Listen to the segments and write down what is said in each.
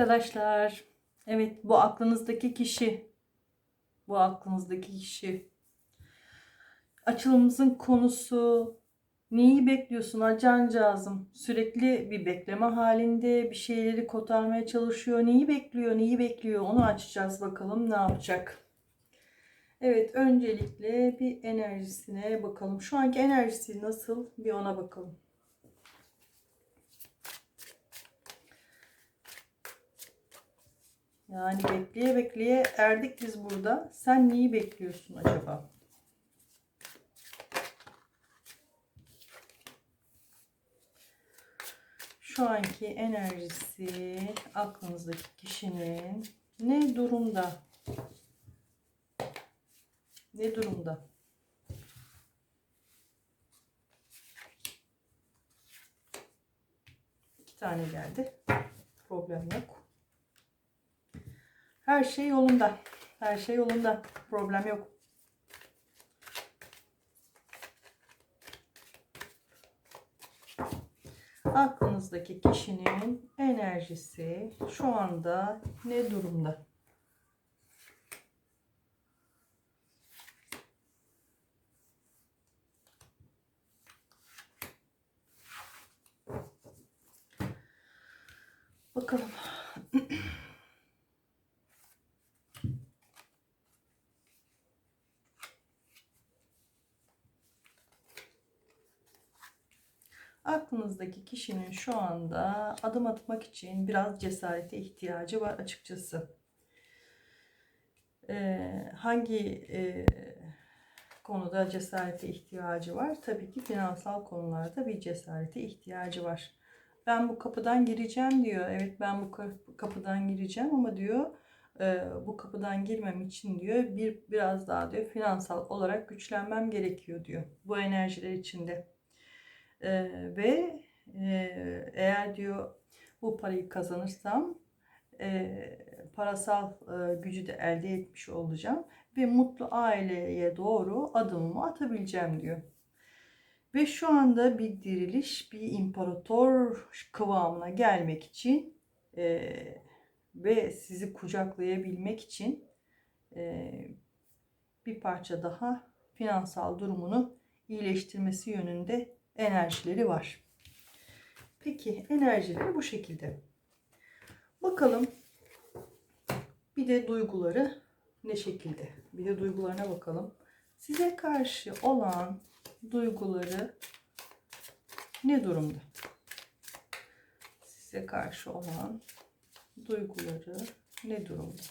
arkadaşlar. Evet bu aklınızdaki kişi. Bu aklınızdaki kişi. Açılımımızın konusu neyi bekliyorsun acancağızım? Sürekli bir bekleme halinde bir şeyleri kotarmaya çalışıyor. Neyi bekliyor? Neyi bekliyor? Onu açacağız bakalım ne yapacak. Evet öncelikle bir enerjisine bakalım. Şu anki enerjisi nasıl? Bir ona bakalım. Yani bekleye bekleye erdik biz burada. Sen neyi bekliyorsun acaba? Şu anki enerjisi aklınızdaki kişinin ne durumda? Ne durumda? İki tane geldi. Problem yok. Her şey yolunda. Her şey yolunda. Problem yok. Aklınızdaki kişinin enerjisi şu anda ne durumda? Bakalım. Aklınızdaki kişinin şu anda adım atmak için biraz cesarete ihtiyacı var açıkçası. Ee, hangi e, konuda cesarete ihtiyacı var? Tabii ki finansal konularda bir cesarete ihtiyacı var. Ben bu kapıdan gireceğim diyor. Evet ben bu kapıdan gireceğim ama diyor e, bu kapıdan girmem için diyor bir biraz daha diyor finansal olarak güçlenmem gerekiyor diyor. Bu enerjiler içinde. E, ve e, eğer diyor bu parayı kazanırsam e, parasal e, gücü de elde etmiş olacağım ve mutlu aileye doğru adımımı atabileceğim diyor. Ve şu anda bir diriliş, bir imparator kıvamına gelmek için e, ve sizi kucaklayabilmek için e, bir parça daha finansal durumunu iyileştirmesi yönünde enerjileri var. Peki enerjileri bu şekilde. Bakalım bir de duyguları ne şekilde? Bir de duygularına bakalım. Size karşı olan duyguları ne durumda? Size karşı olan duyguları ne durumda?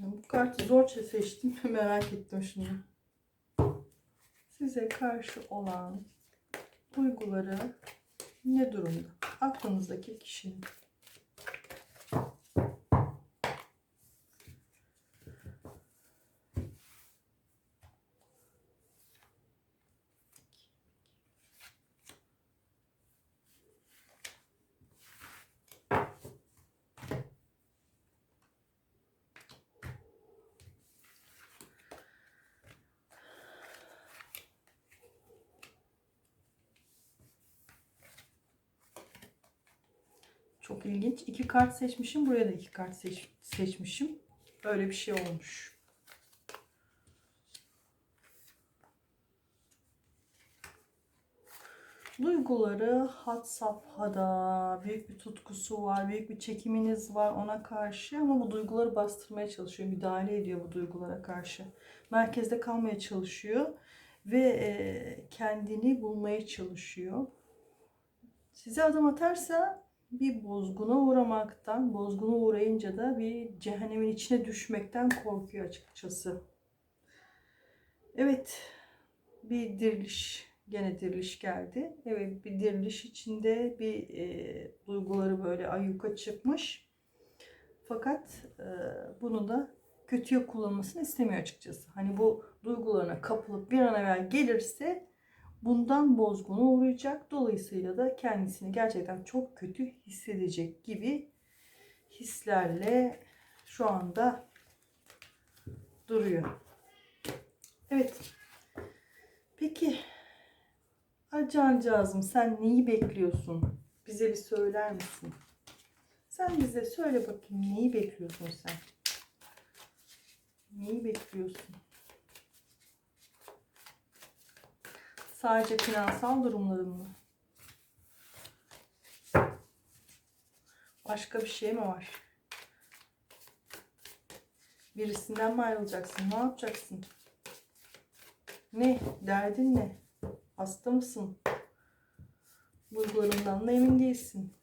Bu kartı zor seçtim. Merak ettim şimdi. Size karşı olan duyguları ne durumda? Aklınızdaki kişinin. Çok ilginç. İki kart seçmişim. Buraya da iki kart seç, seçmişim. Böyle bir şey olmuş. Duyguları had safhada, büyük bir tutkusu var, büyük bir çekiminiz var ona karşı ama bu duyguları bastırmaya çalışıyor, müdahale ediyor bu duygulara karşı. Merkezde kalmaya çalışıyor ve kendini bulmaya çalışıyor. Size adım atarsa bir bozguna uğramaktan, bozguna uğrayınca da bir cehennemin içine düşmekten korkuyor açıkçası. Evet, bir diriliş, gene diriliş geldi. Evet, bir diriliş içinde bir e, duyguları böyle ayyuka çıkmış. Fakat e, bunu da kötüye kullanmasını istemiyor açıkçası. Hani bu duygularına kapılıp bir an evvel gelirse bundan bozguna uğrayacak. Dolayısıyla da kendisini gerçekten çok kötü hissedecek gibi hislerle şu anda duruyor. Evet. Peki Cancağızım sen neyi bekliyorsun? Bize bir söyler misin? Sen bize söyle bakayım neyi bekliyorsun sen? Neyi bekliyorsun? Sadece finansal durumların mı? Başka bir şey mi var? Birisinden mi ayrılacaksın? Ne yapacaksın? Ne? Derdin ne? Hasta mısın? Duygularından da emin değilsin.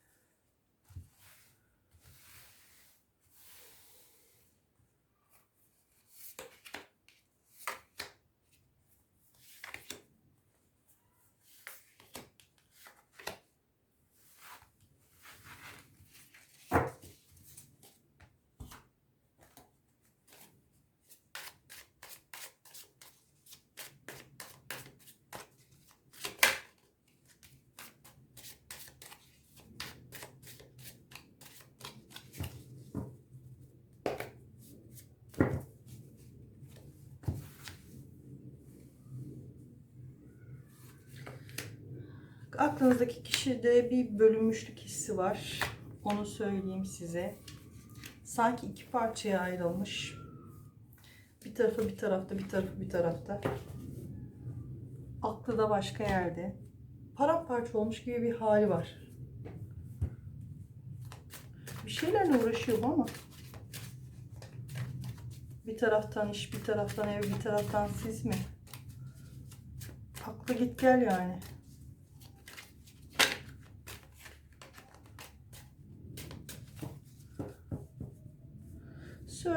Aklınızdaki kişide bir bölünmüşlük hissi var. Onu söyleyeyim size. Sanki iki parçaya ayrılmış. Bir tarafı bir tarafta, bir tarafı bir tarafta. Aklı da başka yerde. Paramparça olmuş gibi bir hali var. Bir şeylerle uğraşıyor ama. Bir taraftan iş, bir taraftan ev, bir taraftan siz mi? Aklı git gel yani.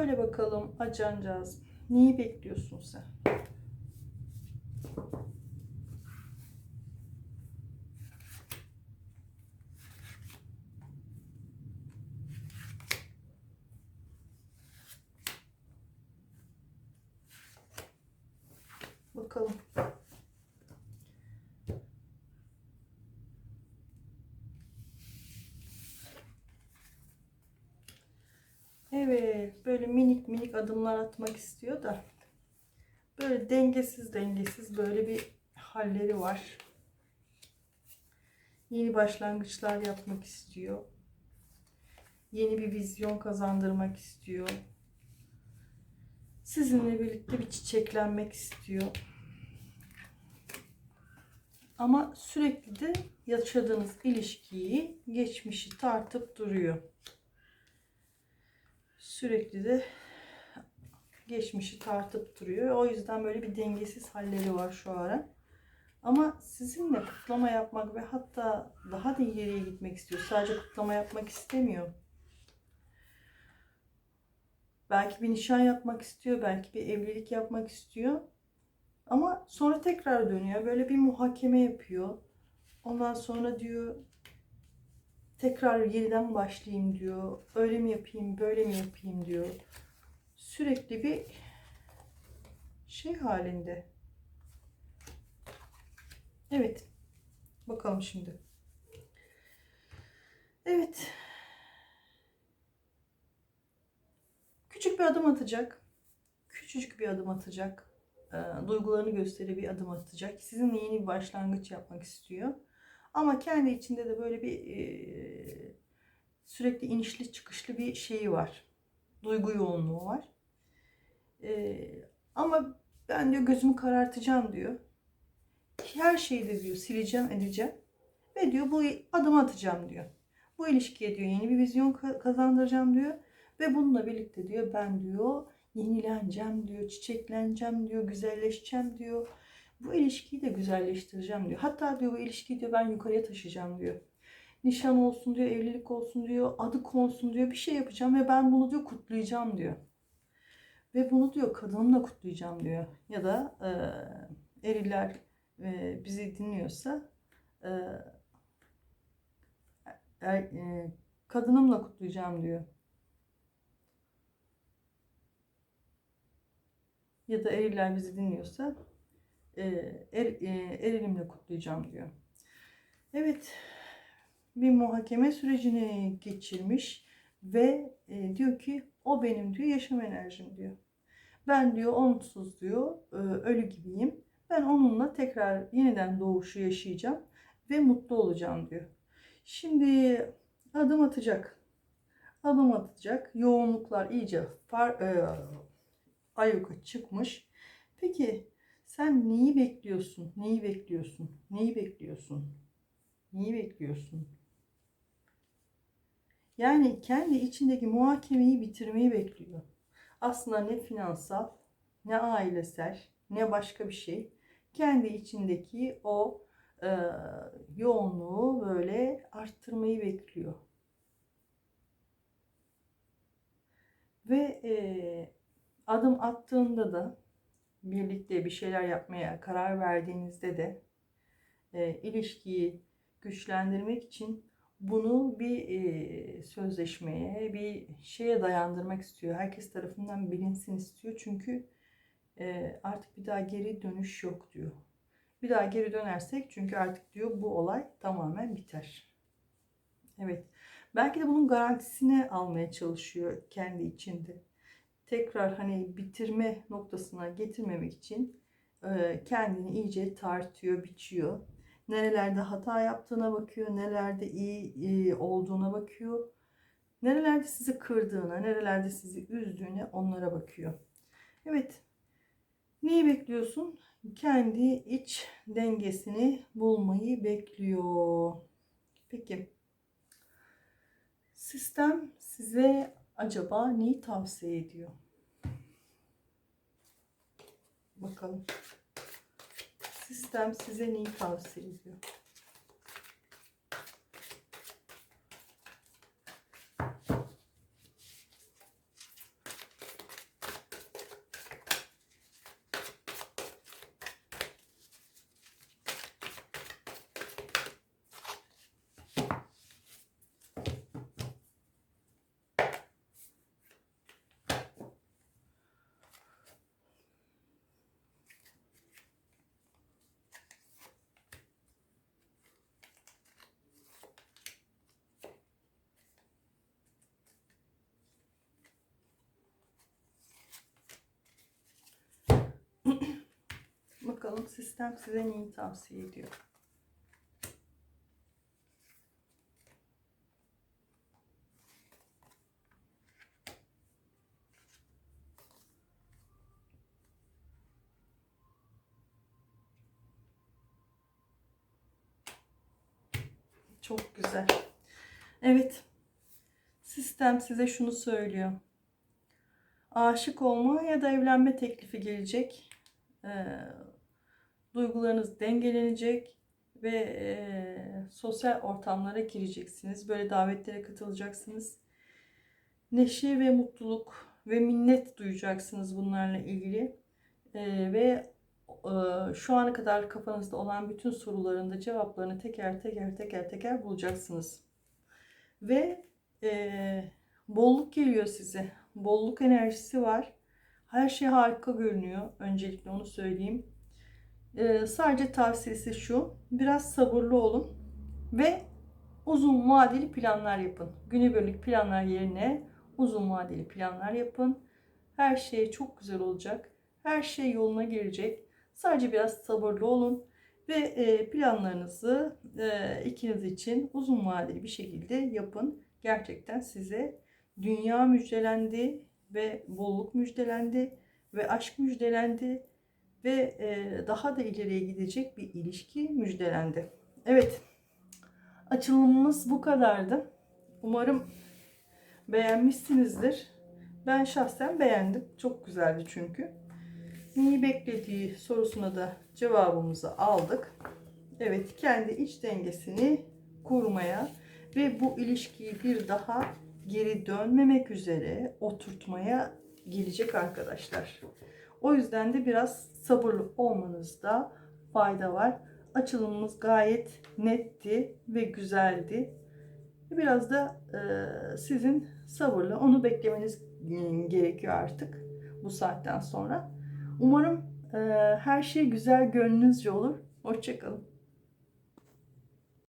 Söyle bakalım acancağız. Neyi bekliyorsun sen? Bakalım. Evet, böyle minik minik adımlar atmak istiyor da böyle dengesiz dengesiz böyle bir halleri var. Yeni başlangıçlar yapmak istiyor. Yeni bir vizyon kazandırmak istiyor. Sizinle birlikte bir çiçeklenmek istiyor. Ama sürekli de yaşadığınız ilişkiyi, geçmişi tartıp duruyor sürekli de geçmişi tartıp duruyor. O yüzden böyle bir dengesiz halleri var şu ara. Ama sizinle kutlama yapmak ve hatta daha da ileriye gitmek istiyor. Sadece kutlama yapmak istemiyor. Belki bir nişan yapmak istiyor, belki bir evlilik yapmak istiyor. Ama sonra tekrar dönüyor. Böyle bir muhakeme yapıyor. Ondan sonra diyor tekrar yeniden başlayayım diyor. Öyle mi yapayım, böyle mi yapayım diyor. Sürekli bir şey halinde. Evet. Bakalım şimdi. Evet. Küçük bir adım atacak. Küçücük bir adım atacak. E, duygularını gösteri bir adım atacak. Sizinle yeni bir başlangıç yapmak istiyor. Ama kendi içinde de böyle bir e, sürekli inişli çıkışlı bir şeyi var. Duygu yoğunluğu var. E, ama ben diyor gözümü karartacağım diyor. Her şeyi de diyor sileceğim edeceğim. Ve diyor bu adım atacağım diyor. Bu ilişkiye diyor yeni bir vizyon kazandıracağım diyor. Ve bununla birlikte diyor ben diyor yenileneceğim diyor, çiçekleneceğim diyor, güzelleşeceğim diyor bu ilişkiyi de güzelleştireceğim diyor. Hatta diyor bu ilişkiyi diyor ben yukarıya taşıyacağım diyor. Nişan olsun diyor, evlilik olsun diyor, adı konsun diyor, bir şey yapacağım ve ben bunu diyor kutlayacağım diyor. Ve bunu diyor kadınımla kutlayacağım diyor. Ya da e, eriller e, bizi dinliyorsa e, er, e, kadınımla kutlayacağım diyor. Ya da eriller bizi dinliyorsa e, er, e, er elimle kutlayacağım diyor. Evet bir muhakeme sürecini geçirmiş ve e, diyor ki o benim diyor yaşam enerjim diyor. Ben diyor onsuz diyor e, ölü gibiyim. Ben onunla tekrar yeniden doğuşu yaşayacağım ve mutlu olacağım diyor. Şimdi adım atacak. Adım atacak. Yoğunluklar iyice far, e, ayyuka çıkmış. Peki sen neyi bekliyorsun? Neyi bekliyorsun? Neyi bekliyorsun? Neyi bekliyorsun? Yani kendi içindeki muhakemeyi bitirmeyi bekliyor. Aslında ne finansal, ne ailesel, ne başka bir şey. Kendi içindeki o e, yoğunluğu böyle arttırmayı bekliyor. Ve e, adım attığında da birlikte bir şeyler yapmaya karar verdiğinizde de e, ilişkiyi güçlendirmek için bunu bir e, sözleşmeye, bir şeye dayandırmak istiyor. Herkes tarafından bilinsin istiyor. Çünkü e, artık bir daha geri dönüş yok diyor. Bir daha geri dönersek çünkü artık diyor bu olay tamamen biter. Evet. Belki de bunun garantisini almaya çalışıyor kendi içinde. Tekrar hani bitirme noktasına getirmemek için e, kendini iyice tartıyor, biçiyor. Nerelerde hata yaptığına bakıyor, nelerde iyi, iyi olduğuna bakıyor. Nerelerde sizi kırdığına, nerelerde sizi üzdüğüne onlara bakıyor. Evet. Neyi bekliyorsun? Kendi iç dengesini bulmayı bekliyor. Peki. Sistem size acaba neyi tavsiye ediyor? Bakalım. Sistem size neyi tavsiye ediyor? Bakalım sistem size neyi tavsiye ediyor? Çok güzel. Evet. Sistem size şunu söylüyor. Aşık olma ya da evlenme teklifi gelecek. Ee, duygularınız dengelenecek ve e, sosyal ortamlara gireceksiniz. Böyle davetlere katılacaksınız. Neşe ve mutluluk ve minnet duyacaksınız bunlarla ilgili. E, ve e, şu ana kadar kafanızda olan bütün soruların da cevaplarını teker teker teker teker bulacaksınız. Ve e, bolluk geliyor size. Bolluk enerjisi var. Her şey harika görünüyor. Öncelikle onu söyleyeyim. Ee, sadece tavsiyesi şu. Biraz sabırlı olun. Ve uzun vadeli planlar yapın. Günübirlik planlar yerine uzun vadeli planlar yapın. Her şey çok güzel olacak. Her şey yoluna girecek. Sadece biraz sabırlı olun. Ve e, planlarınızı e, ikiniz için uzun vadeli bir şekilde yapın. Gerçekten size dünya müjdelendi ve bolluk müjdelendi ve aşk müjdelendi ve e, daha da ileriye gidecek bir ilişki müjdelendi. Evet, açılımımız bu kadardı. Umarım beğenmişsinizdir. Ben şahsen beğendim. Çok güzeldi çünkü. Neyi beklediği sorusuna da cevabımızı aldık. Evet, kendi iç dengesini kurmaya ve bu ilişkiyi bir daha geri dönmemek üzere oturtmaya gelecek arkadaşlar. O yüzden de biraz sabırlı olmanızda fayda var. Açılımımız gayet netti ve güzeldi. Biraz da e, sizin sabırlı onu beklemeniz gerekiyor artık bu saatten sonra. Umarım Ee, her şey güzel gönlünüzce olur. Hoşçakalın.